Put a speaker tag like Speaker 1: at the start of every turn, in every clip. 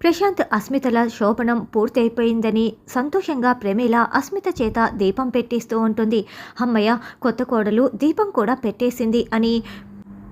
Speaker 1: ప్రశాంత్ అస్మితల శోభనం పూర్తయిపోయిందని సంతోషంగా ప్రమీల అస్మిత చేత దీపం పెట్టిస్తూ ఉంటుంది. అమ్మయ్య కొత్త కోడలు దీపం కూడా పెట్టేసింది అని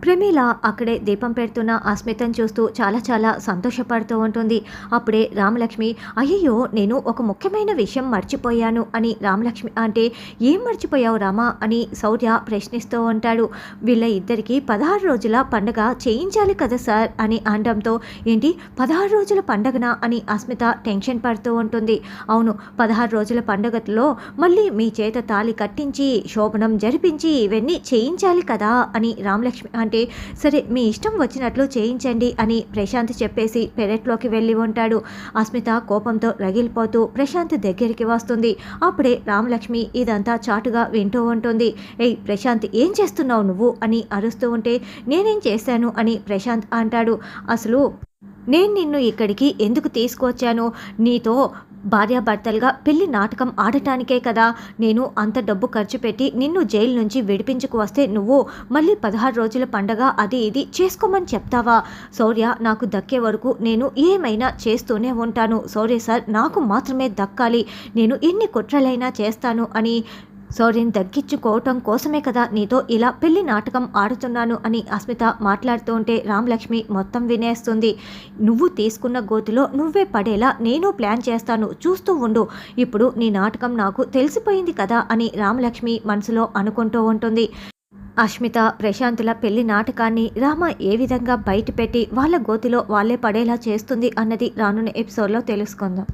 Speaker 1: ప్రమీల అక్కడే దీపం పెడుతున్న అస్మితం చూస్తూ చాలా చాలా సంతోషపడుతూ ఉంటుంది. అప్పుడే రామలక్ష్మి అయ్యయ్యో నేను ఒక ముఖ్యమైన విషయం మర్చిపోయాను అని రామలక్ష్మి అంటే ఏం మర్చిపోయావు రామా అని శౌర్య ప్రశ్నిస్తూ ఉంటాడు. వీళ్ళ ఇద్దరికి పదహారు రోజుల పండగ చేయించాలి కదా సార్ అని అనడంతో ఏంటి పదహారు రోజుల పండగనా అని అస్మిత టెన్షన్ పడుతూ ఉంటుంది. అవును పదహారు రోజుల పండగలో మళ్ళీ మీ చేత తాలి కట్టించి శోభనం జరిపించి ఇవన్నీ చేయించాలి కదా అని రామలక్ష్మి అంటే అంటే సరే మీ ఇష్టం వచ్చినట్లు చేయించండి అని ప్రశాంత్ చెప్పేసి పెరట్లోకి వెళ్ళి ఉంటాడు. అస్మిత కోపంతో రగిలిపోతూ ప్రశాంత్ దగ్గరికి వస్తుంది. అప్పుడే రామలక్ష్మి ఇదంతా చాటుగా వింటూ ఉంటుంది. ఏయ్ ప్రశాంత్ ఏం చేస్తున్నావు నువ్వు? అని అరుస్తూ ఉంటే నేనేం చేశాను? అని ప్రశాంత్ అంటాడు. అసలు నేను నిన్ను ఇక్కడికి ఎందుకు తీసుకువచ్చాను నీతో భార్యాభర్తలుగా పెళ్ళి నాటకం ఆడటానికే కదా. నేను అంత డబ్బు ఖర్చు పెట్టి నిన్ను జైలు నుంచి విడిపించుకు వస్తే నువ్వు మళ్ళీ పదహారు రోజుల పండగ అది ఇది చేసుకోమని చెప్తావా? శౌర్య నాకు దక్కే వరకు నేను ఏమైనా చేస్తూనే ఉంటాను. శౌర్య సార్ నాకు మాత్రమే దక్కాలి. నేను ఎన్ని కుట్రలైనా చేస్తాను అని సౌర్యని తగ్గించుకోవటం కోసమే కదా నీతో ఇలా పెళ్ళి నాటకం ఆడుతున్నాను అని అస్మిత మాట్లాడుతూ ఉంటే రామలక్ష్మి మొత్తం వినేస్తుంది. నువ్వు తీసుకున్న గోతిలో నువ్వే పడేలా నేను ప్లాన్ చేస్తాను. చూస్తూ ఉండు. ఇప్పుడు నీ నాటకం నాకు తెలిసిపోయింది కదా అని రామలక్ష్మి మనసులో అనుకుంటూ ఉంటుంది. అష్మిత ప్రశాంతుల పెళ్ళి నాటకాన్ని రామ ఏ విధంగా బయటపెట్టి వాళ్ళ గోతిలో వాళ్ళే పడేలా చేస్తుంది అన్నది రానున్న ఎపిసోడ్లో తెలుసుకుందాం.